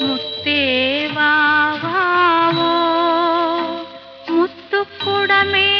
ముత్తేవావో ముత్తుకుడమేవావో